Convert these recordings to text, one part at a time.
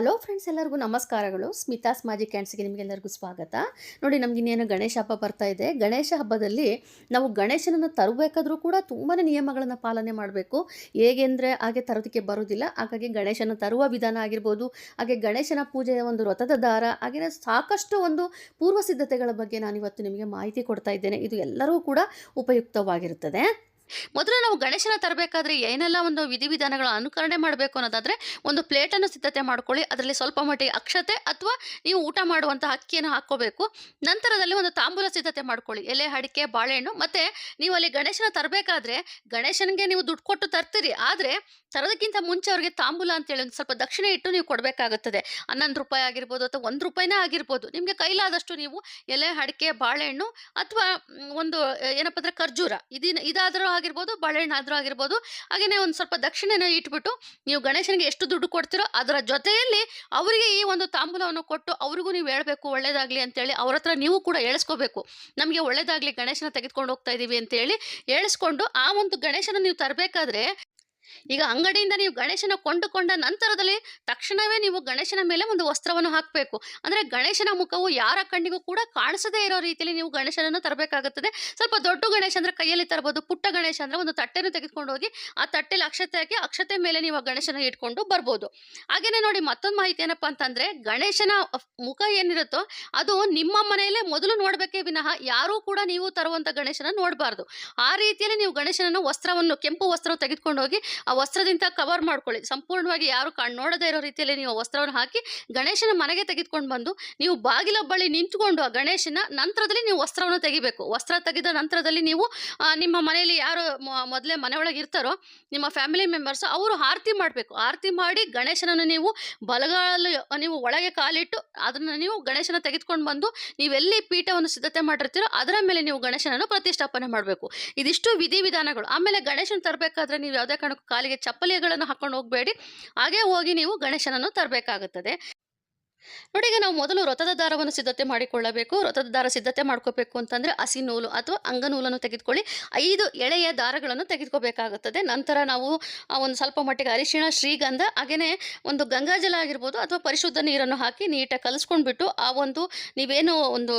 Hello friends ಎಲ್ಲರಿಗೂ ನಮಸ್ಕಾರಗಳು. ಸ್ಮಿತಾಸ್ ಮಾಜಿ ಕ್ಯಾಂಡ್ಸ್ಗೆ ನಿಮಗೆಲ್ಲರಿಗೂ ಸ್ವಾಗತ. ನೋಡಿ ನಮಗಿನ್ನೇನು ಗಣೇಶ ಹಬ್ಬ ಬರ್ತಾ ಇದೆ. ಗಣೇಶ ಹಬ್ಬದಲ್ಲಿ ನಾವು ಗಣೇಶನನ್ನು ತರಬೇಕಾದ್ರೂ ಕೂಡ ತುಂಬಾ ನಿಯಮಗಳನ್ನು ಪಾಲನೆ ಮಾಡಬೇಕು. ಹೇಗೆ ಅಂದರೆ ಹಾಗೆ ತರೋದಕ್ಕೆ ಬರೋದಿಲ್ಲ ಹಾಗಾಗಿ ಗಣೇಶನ ತರುವ ವಿಧಾನ ಆಗಿರ್ಬೋದು, ಹಾಗೆ ಗಣೇಶನ ಪೂಜೆಯ ಒಂದು ವ್ರತದ ದಾರ ಹಾಗೆಯೇ ಸಾಕಷ್ಟು ಒಂದು ಪೂರ್ವ ಸಿದ್ಧತೆಗಳ ಬಗ್ಗೆ ನಾನಿವತ್ತು ನಿಮಗೆ ಮಾಹಿತಿ ಕೊಡ್ತಾ ಇದ್ದೇನೆ. ಇದು ಎಲ್ಲರೂ ಕೂಡ ಉಪಯುಕ್ತವಾಗಿರುತ್ತದೆ. ಮೊದಲು ನಾವು ಗಣೇಶನ ತರಬೇಕಾದ್ರೆ ಏನೆಲ್ಲ ಒಂದು ವಿಧಿವಿಧಾನಗಳ ಅನುಕರಣೆ ಮಾಡಬೇಕು ಅನ್ನೋದಾದರೆ ಒಂದು ಪ್ಲೇಟನ್ನು ಸಿದ್ಧತೆ ಮಾಡ್ಕೊಳ್ಳಿ, ಅದರಲ್ಲಿ ಸ್ವಲ್ಪ ಮಟ್ಟಿಗೆ ಅಕ್ಷತೆ ಅಥವಾ ನೀವು ಊಟ ಮಾಡುವಂಥ ಅಕ್ಕಿಯನ್ನು ಹಾಕ್ಕೋಬೇಕು. ನಂತರದಲ್ಲಿ ಒಂದು ತಾಂಬೂಲ ಸಿದ್ಧತೆ ಮಾಡ್ಕೊಳ್ಳಿ, ಎಲೆ, ಅಡಿಕೆ, ಬಾಳೆಹಣ್ಣು ಮತ್ತು ನೀವು ಅಲ್ಲಿ ಗಣೇಶನ ತರಬೇಕಾದ್ರೆ ಗಣೇಶನಿಗೆ ನೀವು ದುಡ್ಡು ಕೊಟ್ಟು ತರ್ತೀರಿ, ಆದರೆ ತರೋದಕ್ಕಿಂತ ಮುಂಚೆ ಅವರಿಗೆ ತಾಂಬೂಲ ಅಂತೇಳಿ ಒಂದು ಸ್ವಲ್ಪ ದಕ್ಷಿಣೆ ಇಟ್ಟು ನೀವು ಕೊಡಬೇಕಾಗುತ್ತದೆ. ಹನ್ನೊಂದು ರೂಪಾಯಿ ಆಗಿರ್ಬೋದು ಅಥವಾ ಒಂದು ರೂಪಾಯಿನೇ ಆಗಿರ್ಬೋದು, ನಿಮಗೆ ಕೈಲಾದಷ್ಟು ನೀವು ಎಲೆ, ಅಡಿಕೆ, ಬಾಳೆಹಣ್ಣು ಅಥವಾ ಒಂದು ಏನಪ್ಪ ಅಂದರೆ ಖರ್ಜೂರ ಇದನ್ನ ಇದಾದರೂ ಆಗಿರ್ಬೋದು, ಬಾಳೆಹಣ್ಣು ಆದರೂ ಆಗಿರ್ಬೋದು ಹಾಗೆಯೇ ಒಂದು ಸ್ವಲ್ಪ ದಕ್ಷಿಣೆನ ಇಟ್ಬಿಟ್ಟು ನೀವು ಗಣೇಶನಿಗೆ ಎಷ್ಟು ದುಡ್ಡು ಕೊಡ್ತೀರೋ ಅದರ ಜೊತೆಯಲ್ಲಿ ಅವರಿಗೆ ಈ ಒಂದು ತಾಂಬೂಲವನ್ನು ಕೊಟ್ಟು ಅವ್ರಿಗೂ ನೀವು ಹೇಳಬೇಕು ಒಳ್ಳೇದಾಗಲಿ ಅಂತೇಳಿ ಅವ್ರ ಹತ್ರ ನೀವು ಕೂಡ ಹೇಳಿಸ್ಕೋಬೇಕು. ನಮಗೆ ಒಳ್ಳೇದಾಗಲಿ ಗಣೇಶನ ತೆಗೆದುಕೊಂಡು ಹೋಗ್ತಾ ಇದ್ದೀವಿ ಅಂತೇಳಿ ಹೇಳಿಸ್ಕೊಂಡು ಆ ಒಂದು ಗಣೇಶನ ನೀವು ತರಬೇಕಾದ್ರೆ ಈಗ ಅಂಗಡಿಯಿಂದ ನೀವು ಗಣೇಶನ ಕೊಂಡುಕೊಂಡ ನಂತರದಲ್ಲಿ ತಕ್ಷಣವೇ ನೀವು ಗಣೇಶನ ಮೇಲೆ ಒಂದು ವಸ್ತ್ರವನ್ನು ಹಾಕಬೇಕು. ಅಂದರೆ ಗಣೇಶನ ಮುಖವು ಯಾರ ಕಣ್ಣಿಗೂ ಕೂಡ ಕಾಣಿಸದೇ ಇರೋ ರೀತಿಯಲ್ಲಿ ನೀವು ಗಣೇಶನನ್ನು ತರಬೇಕಾಗುತ್ತದೆ. ಸ್ವಲ್ಪ ದೊಡ್ಡ ಗಣೇಶ ಅಂದರೆ ಕೈಯಲ್ಲಿ ತರಬಹುದು, ಪುಟ್ಟ ಗಣೇಶ ಅಂದರೆ ಒಂದು ತಟ್ಟೆಯನ್ನು ತೆಗೆದುಕೊಂಡು ಹೋಗಿ ಆ ತಟ್ಟೆಲಿ ಅಕ್ಷತೆ ಹಾಕಿ ಅಕ್ಷತೆ ಮೇಲೆ ನೀವು ಗಣೇಶನ ಇಟ್ಕೊಂಡು ಬರ್ಬೋದು. ಹಾಗೇನೆ ನೋಡಿ ಮತ್ತೊಂದು ಮಾಹಿತಿ ಏನಪ್ಪ ಅಂತಂದರೆ ಗಣೇಶನ ಮುಖ ಏನಿರುತ್ತೋ ಅದು ನಿಮ್ಮ ಮನೆಯಲ್ಲೇ ಮೊದಲು ನೋಡಬೇಕೇ ವಿನಃ ಯಾರೂ ಕೂಡ ನೀವು ತರುವಂಥ ಗಣೇಶನ ನೋಡಬಾರ್ದು. ಆ ರೀತಿಯಲ್ಲಿ ನೀವು ಗಣೇಶನನ್ನು ವಸ್ತ್ರವನ್ನು ಕೆಂಪು ವಸ್ತ್ರ ತೆಗೆದುಕೊಂಡು ಹೋಗಿ ಆ ವಸ್ತ್ರದಿಂದ ಕವರ್ ಮಾಡ್ಕೊಳ್ಳಿ. ಸಂಪೂರ್ಣವಾಗಿ ಯಾರು ಕಣ್, ನೋಡದೇ ಇರೋ ರೀತಿಯಲ್ಲಿ ನೀವು ವಸ್ತ್ರವನ್ನು ಹಾಕಿ ಗಣೇಶನ ಮನೆಗೆ ತೆಗೆದುಕೊಂಡು ಬಂದು ನೀವು ಬಾಗಿಲ ಬಳಿ ನಿಂತ್ಕೊಂಡು ಆ ಗಣೇಶನ ನಂತರದಲ್ಲಿ ನೀವು ವಸ್ತ್ರವನ್ನು ತೆಗಿಬೇಕು. ವಸ್ತ್ರ ತೆಗೆದ ನಂತರದಲ್ಲಿ ನೀವು ನಿಮ್ಮ ಮನೆಯಲ್ಲಿ ಯಾರು ಮೊದಲೇ ಮನೆಯೊಳಗೆ ಇರ್ತಾರೋ, ನಿಮ್ಮ ಫ್ಯಾಮಿಲಿ ಮೆಂಬರ್ಸ್ ಅವರು ಆರತಿ ಮಾಡಬೇಕು. ಆರತಿ ಮಾಡಿ ಗಣೇಶನನ್ನು ನೀವು ಬಲಗಾಲು, ನೀವು ಒಳಗೆ ಕಾಲಿಟ್ಟು ಅದನ್ನು ನೀವು ಗಣೇಶನ ತೆಗೆದುಕೊಂಡು ಬಂದು ನೀವೆಲ್ಲಿ ಪೀಠವನ್ನು ಸಿದ್ಧತೆ ಮಾಡಿರ್ತೀರೋ ಅದರ ಮೇಲೆ ನೀವು ಗಣೇಶನನ್ನು ಪ್ರತಿಷ್ಠಾಪನೆ ಮಾಡಬೇಕು. ಇದಿಷ್ಟು ವಿಧಿವಿಧಾನಗಳು. ಆಮೇಲೆ ಗಣೇಶನ ತರಬೇಕಾದ್ರೆ ನೀವು ಯಾವುದೇ ಕಾರಣಕ್ಕೂ ಕಾಲಿಗೆ ಚಪ್ಪಲಿಗಳನ್ನು ಹಾಕೊಂಡು ಹೋಗಬೇಡಿ. ಹಾಗೆ ಹೋಗಿ ನೀವು ಗಣೇಶನನ್ನು ತರಬೇಕಾಗುತ್ತದೆ. ನೋಡಿ ನಾವು ಮೊದಲು ವ್ರತದ ದಾರವನ್ನು ಸಿದ್ಧತೆ ಮಾಡಿಕೊಳ್ಳಬೇಕು. ವ್ರತದ ದಾರ ಸಿದ್ಧತೆ ಮಾಡ್ಕೋಬೇಕು ಅಂತಂದರೆ ಹಸಿ ನೂಲು ಅಥವಾ ಅಂಗನೂಲನ್ನು ತೆಗೆದುಕೊಳ್ಳಿ. ಐದು ಎಳೆಯ ದಾರಗಳನ್ನು ತೆಗೆದುಕೋಬೇಕಾಗುತ್ತದೆ. ನಂತರ ನಾವು ಒಂದು ಸ್ವಲ್ಪ ಮಟ್ಟಿಗೆ ಅರಿಶಿಣ, ಶ್ರೀಗಂಧ ಹಾಗೆಯೇ ಒಂದು ಗಂಗಾಜಲ ಆಗಿರ್ಬೋದು ಅಥವಾ ಪರಿಶುದ್ಧ ನೀರನ್ನು ಹಾಕಿ ನೀಟಾಗಿ ಕಲಿಸ್ಕೊಂಡ್ಬಿಟ್ಟು ಆ ಒಂದು ನೀವೇನು ಒಂದು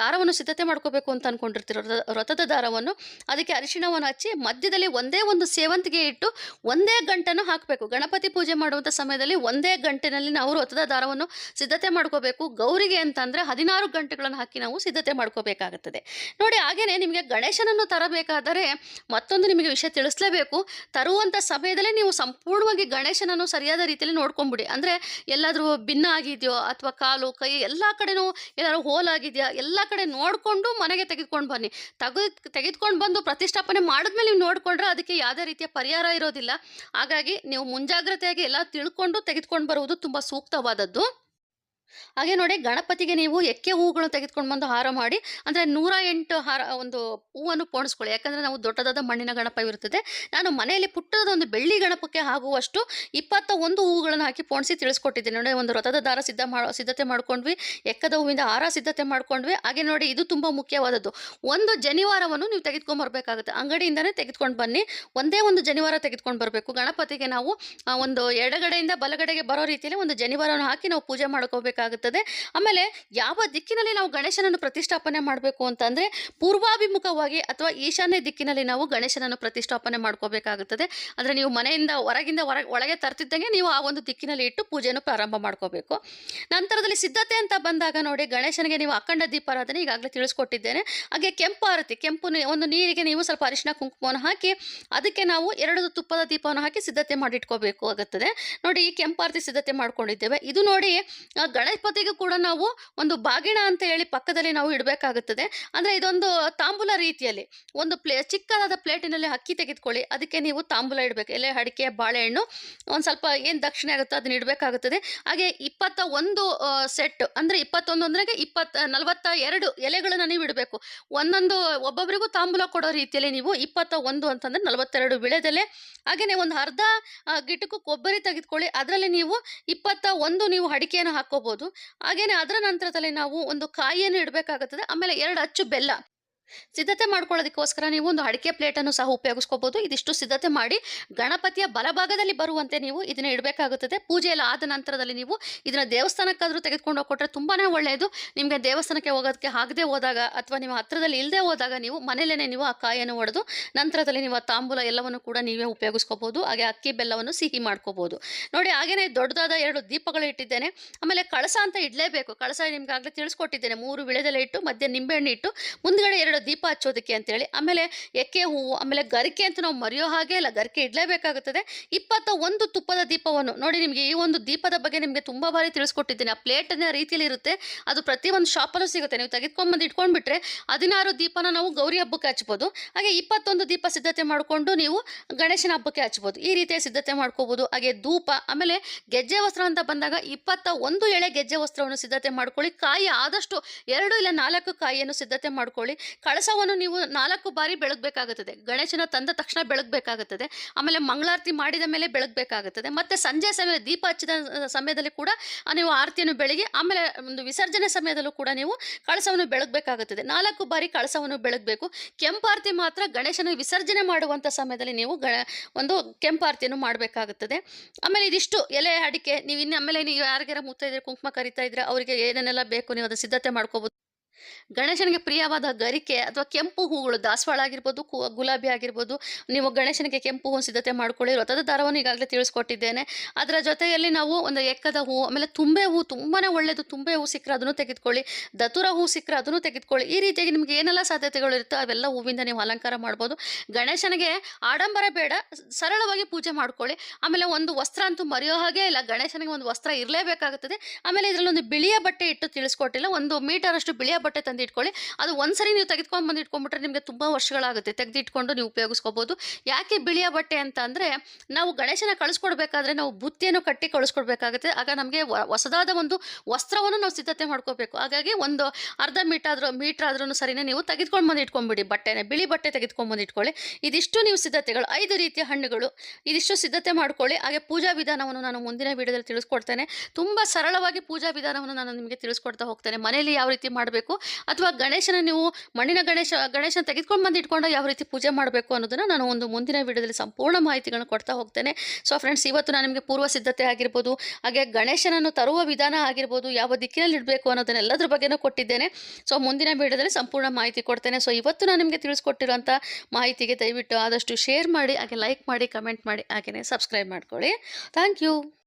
ದಾರವನ್ನು ಸಿದ್ಧತೆ ಮಾಡ್ಕೋಬೇಕು ಅಂತ ಅಂದ್ಕೊಂಡಿರ್ತೀರೋ ರಥದ ದಾರವನ್ನು. ಅದಕ್ಕೆ ಅರಿಶಿಣವನ್ನು ಹಚ್ಚಿ ಮಧ್ಯದಲ್ಲಿ ಒಂದೇ ಒಂದು ಸೇವಂತಿಗೆ ಇಟ್ಟು ಒಂದೇ ಗಂಟನ್ನು ಹಾಕಬೇಕು. ಗಣಪತಿ ಪೂಜೆ ಮಾಡುವಂಥ ಸಮಯದಲ್ಲಿ ಒಂದೇ ಗಂಟೆನಲ್ಲಿ ನಾವು ವ್ರತದ ದಾರವನ್ನು ಸಿದ್ಧತೆ ಮಾಡ್ಕೋಬೇಕು. ಗೌರಿಗೆ ಅಂತಂದರೆ ಹದಿನಾರು ಗಂಟೆಗಳನ್ನು ಹಾಕಿ ನಾವು ಸಿದ್ಧತೆ ಮಾಡ್ಕೋಬೇಕಾಗುತ್ತದೆ. ನೋಡಿ ಹಾಗೆಯೇ ನಿಮಗೆ ಗಣೇಶನನ್ನು ತರಬೇಕಾದರೆ ಮತ್ತೊಂದು ನಿಮಗೆ ವಿಷಯ ತಿಳಿಸ್ಲೇಬೇಕು. ತರುವಂಥ ಸಮಯದಲ್ಲೇ ನೀವು ಸಂಪೂರ್ಣವಾಗಿ ಗಣೇಶನನ್ನು ಸರಿಯಾದ ರೀತಿಯಲ್ಲಿ ನೋಡ್ಕೊಂಬಿಡಿ. ಅಂದರೆ ಎಲ್ಲಾದರೂ ಭಿನ್ನ ಆಗಿದೆಯೋ ಅಥವಾ ಕಾಲು, ಕೈ ಎಲ್ಲ ಕಡೆನೂ ಏನಾದ್ರು ಹೋಲಾಗಿದೆಯಾ ಎಲ್ಲ ಕಡೆ ನೋಡಿಕೊಂಡು ಮನೆಗೆ ತೆಗೆದುಕೊಂಡು ಬನ್ನಿ. ತೆಗೆ ತೆಗೆದುಕೊಂಡು ಬಂದು ಪ್ರತಿಷ್ಠಾಪನೆ ಮಾಡಿದ್ಮೇಲೆ ನೀವು ನೋಡಿಕೊಂಡ್ರೆ ಅದಕ್ಕೆ ಯಾವುದೇ ರೀತಿಯ ಪರಿಹಾರ ಇರೋದಿಲ್ಲ. ಹಾಗಾಗಿ ನೀವು ಮುಂಜಾಗ್ರತೆಯಾಗಿ ಎಲ್ಲ ತಿಳ್ಕೊಂಡು ತೆಗೆದುಕೊಂಡು ಬರುವುದು ತುಂಬ ಸೂಕ್ತವಾದದ್ದು. ಹಾಗೆ ನೋಡಿ ಗಣಪತಿಗೆ ನೀವು ಎಕ್ಕೆ ಹೂವುಗಳನ್ನು ತೆಗೆದುಕೊಂಡು ಬಂದು ಹಾರ ಮಾಡಿ, ಅಂದರೆ ನೂರ ಎಂಟು ಹಾರ, ಒಂದು ಹೂವನ್ನು ಪೋಣಿಸ್ಕೊಳ್ಳಿ. ಯಾಕಂದರೆ ನಾವು ದೊಡ್ಡದಾದ ಮಣ್ಣಿನ ಗಣಪ ಇರುತ್ತದೆ. ನಾನು ಮನೆಯಲ್ಲಿ ಪುಟ್ಟದ ಒಂದು ಬೆಳ್ಳಿ ಗಣಪಕ್ಕೆ ಆಗುವಷ್ಟು ಇಪ್ಪತ್ತ ಒಂದು ಹೂವುಗಳನ್ನು ಹಾಕಿ ಪೋಣಿಸಿ ತಿಳಿಸ್ಕೊಟ್ಟಿದ್ದೀನಿ. ನೋಡಿ, ಒಂದು ವ್ರತದ ದಾರ ಸಿದ್ಧ ಮಾಡೋ ಸಿದ್ಧತೆ ಮಾಡ್ಕೊಂಡ್ವಿ, ಎಕ್ಕದ ಹೂವಿಂದ ಹಾರ ಸಿದ್ಧತೆ ಮಾಡ್ಕೊಂಡ್ವಿ. ಹಾಗೆ ನೋಡಿ, ಇದು ತುಂಬ ಮುಖ್ಯವಾದದ್ದು. ಒಂದು ಜನಿವಾರವನ್ನು ನೀವು ತೆಗೆದುಕೊಂಬರ್ಬೇಕಾಗುತ್ತೆ ಅಂಗಡಿಯಿಂದನೇ ತೆಗೆದುಕೊಂಡು ಬನ್ನಿ. ಒಂದೇ ಒಂದು ಜನಿವಾರ ತೆಗೆದುಕೊಂಡು ಬರಬೇಕು. ಗಣಪತಿಗೆ ನಾವು ಒಂದು ಎಡಗಡೆಯಿಂದ ಬಲಗಡೆಗೆ ಬರೋ ರೀತಿಯಲ್ಲಿ ಒಂದು ಜನಿವಾರವನ್ನು ಹಾಕಿ ನಾವು ಪೂಜೆ ಮಾಡ್ಕೋಬೇಕಾಗುತ್ತದೆ ಆಮೇಲೆ ಯಾವ ದಿಕ್ಕಿನಲ್ಲಿ ನಾವು ಗಣೇಶನನ್ನು ಪ್ರತಿಷ್ಠಾಪನೆ ಮಾಡಬೇಕು ಅಂತಂದರೆ ಪೂರ್ವಾಭಿಮುಖವಾಗಿ ಅಥವಾ ಈಶಾನ್ಯ ದಿಕ್ಕಿನಲ್ಲಿ ನಾವು ಗಣೇಶನನ್ನು ಪ್ರತಿಷ್ಠಾಪನೆ ಮಾಡ್ಕೋಬೇಕಾಗುತ್ತದೆ. ಅಂದರೆ ನೀವು ಮನೆಯಿಂದ ಹೊರಗಿಂದ ಹೊರ, ಒಳಗೆ ತರ್ತಿದ್ದಂಗೆ ನೀವು ಆ ಒಂದು ದಿಕ್ಕಿನಲ್ಲಿ ಇಟ್ಟು ಪೂಜೆಯನ್ನು ಪ್ರಾರಂಭ ಮಾಡ್ಕೋಬೇಕು. ನಂತರದಲ್ಲಿ ಸಿದ್ಧತೆ ಅಂತ ಬಂದಾಗ ನೋಡಿ ಗಣೇಶನಿಗೆ ನೀವು ಅಖಂಡ ದೀಪಾರಾಧನೆ ಈಗಾಗಲೇ ತಿಳಿಸ್ಕೊಟ್ಟಿದ್ದೇನೆ. ಹಾಗೆ ಕೆಂಪು ಆರತಿ, ಕೆಂಪು ಒಂದು ನೀರಿಗೆ ನೀವು ಸ್ವಲ್ಪ ಅರಿಶಿನ ಕುಂಕುಮವನ್ನು ಹಾಕಿ ಅದಕ್ಕೆ ನಾವು ಎರಡು ತುಪ್ಪದ ದೀಪವನ್ನು ಹಾಕಿ ಸಿದ್ಧತೆ ಮಾಡಿಟ್ಕೋಬೇಕು ಆಗುತ್ತದೆ ನೋಡಿ ಈ ಕೆಂಪಾರತಿ ಸಿದ್ಧತೆ ಮಾಡ್ಕೊಂಡಿದ್ದೇವೆ. ಇದು ನೋಡಿ ಗಣಪತಿಗೂ ಕೂಡ ನಾವು ಒಂದು ಬಾಗಿಣ ಅಂತ ಹೇಳಿ ಪಕ್ಕದಲ್ಲಿ ನಾವು ಇಡಬೇಕಾಗುತ್ತದೆ. ಅಂದರೆ ಇದೊಂದು ತಾಂಬೂಲ ರೀತಿಯಲ್ಲಿ. ಒಂದು ಪ್ಲೇ, ಚಿಕ್ಕದಾದ ಪ್ಲೇಟಿನಲ್ಲಿ ಅಕ್ಕಿ ತೆಗೆದುಕೊಳ್ಳಿ. ಅದಕ್ಕೆ ನೀವು ತಾಂಬೂಲ ಇಡಬೇಕು. ಎಲೆ, ಅಡಿಕೆ, ಬಾಳೆಹಣ್ಣು, ಒಂದು ಸ್ವಲ್ಪ ಏನು ದಕ್ಷಿಣ ಆಗುತ್ತೋ ಅದನ್ನ ಇಡಬೇಕಾಗುತ್ತದೆ. ಹಾಗೆ ಇಪ್ಪತ್ತ ಒಂದು ಸೆಟ್, ಅಂದರೆ ಇಪ್ಪತ್ತೊಂದು ಅಂದ್ರೆ ಇಪ್ಪತ್ತ, ನಲವತ್ತ ಎರಡು ಎಲೆಗಳನ್ನು ನೀವು ಇಡಬೇಕು. ಒಂದೊಂದು ಒಬ್ಬೊಬ್ಬರಿಗೂ ತಾಂಬೂಲ ಕೊಡೋ ರೀತಿಯಲ್ಲಿ ನೀವು ಇಪ್ಪತ್ತ ಒಂದು ಅಂತಂದರೆ ನಲವತ್ತೆರಡು ವಿಳೆದೆಲೆ ಹಾಗೆಯೇ ಒಂದು ಅರ್ಧ ಗಿಟಕು ಕೊಬ್ಬರಿ ತೆಗೆದುಕೊಳ್ಳಿ. ಅದರಲ್ಲಿ ನೀವು ಇಪ್ಪತ್ತ ಒಂದು ನೀವು ಅಡಿಕೆಯನ್ನು ಹಾಕ್ಕೋಬೋದು ಹಾಗೇನೆ ಅದರ ನಂತರದಲ್ಲಿ ನಾವು ಒಂದು ಕಾಯಿಯನ್ನು ಇಡಬೇಕಾಗುತ್ತದೆ. ಆಮೇಲೆ ಎರಡು ಅಚ್ಚು ಬೆಲ್ಲ. ಸಿದ್ಧತೆ ಮಾಡ್ಕೊಳ್ಳೋದಕ್ಕೋಸ್ಕರ ನೀವು ಒಂದು ಅಡಿಕೆ ಪ್ಲೇಟನ್ನು ಸಹ ಉಪಯೋಗಿಸ್ಕೋಬೋದು. ಇದಿಷ್ಟು ಸಿದ್ಧತೆ ಮಾಡಿ ಗಣಪತಿಯ ಬಲಭಾಗದಲ್ಲಿ ಬರುವಂತೆ ನೀವು ಇದನ್ನ ಇಡಬೇಕಾಗುತ್ತದೆ. ಪೂಜೆ ಎಲ್ಲ ಆದ ನಂತರದಲ್ಲಿ ನೀವು ಇದನ್ನ ದೇವಸ್ಥಾನಕ್ಕಾದರೂ ತೆಗೆದುಕೊಂಡು ಹೋಗ್ಕೊಟ್ರೆ ತುಂಬಾ ಒಳ್ಳೆಯದು. ನಿಮಗೆ ದೇವಸ್ಥಾನಕ್ಕೆ ಹೋಗೋದಕ್ಕೆ ಆಗದೆ ಹೋದಾಗ ಅಥವಾ ನಿಮ್ಮ ಹತ್ರದಲ್ಲಿ ಇಲ್ಲದೆ ಹೋದಾಗ ನೀವು ಮನೇಲೇ ನೀವು ಆ ಕಾಯನ್ನು ಹೊಡೆದು ನಂತರದಲ್ಲಿ ನೀವು ತಾಂಬೂಲ ಎಲ್ಲವನ್ನು ಕೂಡ ನೀವೇ ಉಪಯೋಗಿಸ್ಕೋಬೋದು. ಹಾಗೆ ಅಕ್ಕಿ ಬೆಲ್ಲವನ್ನು ಸಿಹಿ ಮಾಡ್ಕೋಬಹುದು ನೋಡಿ ಹಾಗೇನೆ ದೊಡ್ಡದಾದ ಎರಡು ದೀಪಗಳು ಇಟ್ಟಿದ್ದೇನೆ. ಆಮೇಲೆ ಕಳಸ ಅಂತ ಇಡಲೇಬೇಕು. ಕಳಸ ನಿಮ್ಗೆ ಆಗಲೇ ತಿಳಿಸ್ಕೊಟ್ಟಿದ್ದೇನೆ. ಮೂರು ವಿಳೆದೆಲೆ ಇಟ್ಟು, ಮಧ್ಯೆ ನಿಂಬೆಹಣ್ಣು ಇಟ್ಟು, ಮುಂದ್ಗಡೆ ಎರಡು ದೀಪ ಹಚ್ಚೋದಕ್ಕೆ ಅಂತೇಳಿ, ಆಮೇಲೆ ಎಕ್ಕೆ ಹೂವು, ಆಮೇಲೆ ಗರಿಕೆ ಅಂತ ನಾವು ಮರೆಯೋ ಹಾಗೆ ಇಲ್ಲ ಗರಿಕೆ ಇಡಲೇಬೇಕಾಗುತ್ತದೆ. ಇಪ್ಪತ್ತ ಒಂದು ತುಪ್ಪದ ದೀಪವನ್ನು, ನೋಡಿ ನಿಮಗೆ ಈ ಒಂದು ದೀಪದ ಬಗ್ಗೆ ನಿಮಗೆ ತುಂಬ ಬಾರಿ ತಿಳಿಸ್ಕೊಟ್ಟಿದ್ದೀನಿ. ಆ ಪ್ಲೇಟನ್ನ ರೀತಿಯಲ್ಲಿ ಇರುತ್ತೆ, ಅದು ಪ್ರತಿಯೊಂದು ಶಾಪಲ್ಲೂ ಸಿಗುತ್ತೆ. ನೀವು ತೆಗೆದುಕೊಂಡ್ಬಂದು ಇಟ್ಕೊಂಡ್ಬಿಟ್ರೆ ಹದಿನಾರು ದೀಪನ ನಾವು ಗೌರಿ ಹಬ್ಬಕ್ಕೆ ಹಚ್ಬೋದು. ಹಾಗೆ ಇಪ್ಪತ್ತೊಂದು ದೀಪ ಸಿದ್ಧತೆ ಮಾಡಿಕೊಂಡು ನೀವು ಗಣೇಶನ ಹಬ್ಬಕ್ಕೆ ಹಚ್ಬೋದು. ಈ ರೀತಿಯ ಸಿದ್ಧತೆ ಮಾಡ್ಕೋಬೋದು. ಹಾಗೆ ಧೂಪ, ಆಮೇಲೆ ಗೆಜ್ಜೆ ವಸ್ತ್ರ ಅಂತ ಬಂದಾಗ ಇಪ್ಪತ್ತ ಒಂದು ಎಳೆ ಗೆಜ್ಜೆ ವಸ್ತ್ರವನ್ನು ಸಿದ್ಧತೆ ಮಾಡ್ಕೊಳ್ಳಿ. ಕಾಯಿ ಆದಷ್ಟು ಎರಡು ಇಲ್ಲ ನಾಲ್ಕು ಕಾಯಿಯನ್ನು ಸಿದ್ಧತೆ ಮಾಡ್ಕೊಳ್ಳಿ. ಕಳಸವನ್ನು ನೀವು ನಾಲ್ಕು ಬಾರಿ ಬೆಳಗಬೇಕಾಗುತ್ತದೆ. ಗಣೇಶನ ತಂದ ತಕ್ಷಣ ಬೆಳಗಬೇಕಾಗುತ್ತದೆ. ಆಮೇಲೆ ಮಂಗಳಾರತಿ ಮಾಡಿದ ಮೇಲೆ ಬೆಳಗಬೇಕಾಗುತ್ತದೆ. ಮತ್ತು ಸಂಜೆ ಸಮಯ ದೀಪ ಹಚ್ಚಿದ ಸಮಯದಲ್ಲಿ ಕೂಡ ನೀವು ಆರತಿಯನ್ನು ಬೆಳಗಿ, ಆಮೇಲೆ ಒಂದು ವಿಸರ್ಜನೆ ಸಮಯದಲ್ಲೂ ಕೂಡ ನೀವು ಕಳಸವನ್ನು ಬೆಳಗಬೇಕಾಗುತ್ತದೆ. ನಾಲ್ಕು ಬಾರಿ ಕಳಸವನ್ನು ಬೆಳಗಬೇಕು. ಕೆಂಪಾರತಿ ಮಾತ್ರ ಗಣೇಶನ ವಿಸರ್ಜನೆ ಮಾಡುವಂಥ ಸಮಯದಲ್ಲಿ ನೀವು ಗ ಒಂದು ಕೆಂಪಾರತಿಯನ್ನು ಮಾಡಬೇಕಾಗುತ್ತದೆ. ಆಮೇಲೆ ಇದಿಷ್ಟು ಎಲೆ ಅಡಿಕೆ, ನೀವು ಇನ್ನು ಆಮೇಲೆ ನೀವು ಯಾರಿಗಾರ ಮುತ್ತ ಇದ್ರೆ ಕುಂಕುಮ ಕರಿತಾ ಇದ್ರೆ ಅವರಿಗೆ ಏನೇನೆಲ್ಲ ಬೇಕು ನೀವು ಅದನ್ನು ಸಿದ್ಧತೆ ಮಾಡ್ಕೋಬೋದು. ಗಣೇಶನಿಗೆ ಪ್ರಿಯವಾದ ಗರಿಕೆ ಅಥವಾ ಕೆಂಪು ಹೂಗಳು, ದಾಸವಾಳ ಆಗಿರ್ಬೋದು ಗುಲಾಬಿ ಆಗಿರ್ಬೋದು, ನೀವು ಗಣೇಶನಿಗೆ ಕೆಂಪು ಹೂ ಸಿದ್ಧತೆ ಮಾಡ್ಕೊಳ್ಳಿ ವ್ರತದ ದಾರವನ್ನು ಈಗಾಗಲೇ ತಿಳಿಸ್ಕೊಟ್ಟಿದ್ದೇನೆ. ಅದರ ಜೊತೆಯಲ್ಲಿ ನಾವು ಒಂದು ಎಕ್ಕದ ಹೂ, ಆಮೇಲೆ ತುಂಬೆ ಹೂ ತುಂಬಾ ಒಳ್ಳೆಯದು ತುಂಬೆ ಹೂ ಸಿಕ್ಕರೆ ಅದನ್ನು ತೆಗೆದುಕೊಳ್ಳಿ, ದತುರ ಹೂ ಸಿಕ್ಕರೆ ಅದನ್ನು ತೆಗೆದುಕೊಳ್ಳಿ. ಈ ರೀತಿಯಾಗಿ ನಿಮಗೆ ಏನೆಲ್ಲ ಸಾಧ್ಯತೆಗಳು ಇರುತ್ತೋ ಅವೆಲ್ಲ ಹೂವಿಂದ ನೀವು ಅಲಂಕಾರ ಮಾಡ್ಬೋದು. ಗಣೇಶನಿಗೆ ಆಡಂಬರ ಬೇಡ ಸರಳವಾಗಿ ಪೂಜೆ ಮಾಡ್ಕೊಳ್ಳಿ. ಆಮೇಲೆ ಒಂದು ವಸ್ತ್ರ ಅಂತೂ ಮರೆಯೋ ಹಾಗೆ ಇಲ್ಲ, ಗಣೇಶನಿಗೆ ಒಂದು ವಸ್ತ್ರ ಇರಲೇಬೇಕಾಗುತ್ತದೆ. ಆಮೇಲೆ ಇದರಲ್ಲಿ ಒಂದು ಬಿಳಿಯ ಬಟ್ಟೆ ಇಟ್ಟು ತಿಳಿಸ್ಕೊಟ್ಟಿಲ್ಲ, ಒಂದು ಮೀಟರ್ ಅಷ್ಟು ಬಿಳಿಯ ಬಟ್ಟೆ ತಂದು ಇಟ್ಕೊಳ್ಳಿ ಅದು ಒಂದ್ಸರಿ ನೀವು ತೆಗೆದುಕೊಂಡು ಬಂದು ಇಟ್ಕೊಂಡ್ಬಿಟ್ರೆ ನಿಮಗೆ ತುಂಬ ವರ್ಷಗಳಾಗುತ್ತೆ. ತೆಗೆದಿಟ್ಕೊಂಡು ನೀವು ಉಪಯೋಗಿಸ್ಕೋಬೋದು. ಯಾಕೆ ಬಿಳಿಯ ಬಟ್ಟೆ ಅಂತ ಅಂದರೆ ನಾವು ಗಣೇಶನ ಕಳಿಸ್ಕೊಡ್ಬೇಕಾದ್ರೆ ನಾವು ಬುತ್ತಿಯನ್ನು ಕಟ್ಟಿ ಕಳಿಸ್ಕೊಡ್ಬೇಕಾಗುತ್ತೆ. ಆಗ ನಮಗೆ ಹೊಸದಾದ ಒಂದು ವಸ್ತ್ರವನ್ನು ನಾವು ಸಿದ್ಧತೆ ಮಾಡ್ಕೋಬೇಕು. ಹಾಗಾಗಿ ಒಂದು ಅರ್ಧ ಮೀಟರ್ ಆದ್ರೂ ಮೀಟರ್ ಆದ್ರೂ ಸರಿನೇ ನೀವು ತೆಗೆದುಕೊಂಡು ಬಂದು ಇಟ್ಕೊಂಡ್ಬಿಡಿ ಬಟ್ಟೆನೆ. ಬಿಳಿ ಬಟ್ಟೆ ತೆಗೆದುಕೊಂಡು ಬಂದು ಇಟ್ಕೊಳ್ಳಿ ಇದಿಷ್ಟು ನೀವು ಸಿದ್ಧತೆಗಳು. ಐದು ರೀತಿಯ ಹಣ್ಣುಗಳು. ಇದಿಷ್ಟು ಸಿದ್ಧತೆ ಮಾಡ್ಕೊಳ್ಳಿ. ಹಾಗೆ ಪೂಜಾ ವಿಧಾನವನ್ನು ನಾನು ಮುಂದಿನ ವಿಡಿಯೋದಲ್ಲಿ ತಿಳಿಸ್ಕೊಡ್ತೇನೆ. ತುಂಬ ಸರಳವಾಗಿ ಪೂಜಾ ವಿಧಾನವನ್ನು ನಾನು ನಿಮಗೆ ತಿಳಿಸ್ಕೊಡ್ತಾ ಹೋಗ್ತೇನೆ. ಮನೆಯಲ್ಲಿ ಯಾವ ರೀತಿ ಮಾಡಬೇಕು? ಅಥವಾ ಗಣೇಶನ ನೀವು ಮಣ್ಣಿನ ಗಣೇಶ, ಗಣೇಶನ ತೆಗೆದುಕೊಂಡು ಬಂದು ಇಟ್ಕೊಂಡು ಯಾವ ರೀತಿ ಪೂಜೆ ಮಾಡಬೇಕು ಅನ್ನೋದನ್ನು ನಾನು ಒಂದು ಮುಂದಿನ ವಿಡಿಯೋದಲ್ಲಿ ಸಂಪೂರ್ಣ ಮಾಹಿತಿಗಳನ್ನು ಕೊಡ್ತಾ ಹೋಗ್ತೇನೆ. ಸೊ ಫ್ರೆಂಡ್ಸ್ ಇವತ್ತು ನಾನು ನಿಮಗೆ ಪೂರ್ವ ಸಿದ್ಧತೆ ಆಗಿರ್ಬೋದು, ಹಾಗೆ ಗಣೇಶನನ್ನು ತರುವ ವಿಧಾನ ಆಗಿರ್ಬೋದು, ಯಾವ ದಿಕ್ಕಿನಲ್ಲಿ ಇಡಬೇಕು ಅನ್ನೋದನ್ನೆಲ್ಲದ್ರ ಬಗ್ಗೆನೂ ಕೊಟ್ಟಿದ್ದೇನೆ. ಸೊ ಮುಂದಿನ ವಿಡಿಯೋದಲ್ಲಿ ಸಂಪೂರ್ಣ ಮಾಹಿತಿ ಕೊಡ್ತೇನೆ. ಸೊ ಇವತ್ತು ನಾನು ನಿಮಗೆ ತಿಳಿಸ್ಕೊಟ್ಟಿರುವಂಥ ಮಾಹಿತಿಗೆ ದಯವಿಟ್ಟು ಆದಷ್ಟು ಶೇರ್ ಮಾಡಿ, ಹಾಗೆ ಲೈಕ್ ಮಾಡಿ ಕಮೆಂಟ್ ಮಾಡಿ ಹಾಗೆಯೇ ಸಬ್ಸ್ಕ್ರೈಬ್ ಮಾಡ್ಕೊಳ್ಳಿ. Thank you